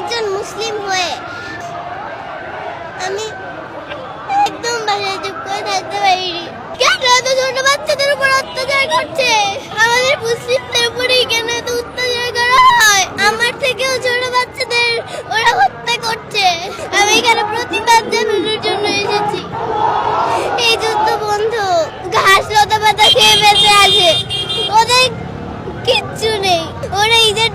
একজন মুসলিম হয়ে আমি একদম বাসায় চুপ করে থাকতে পারিনি। কেন? এত ছোট বাচ্চাদের উপর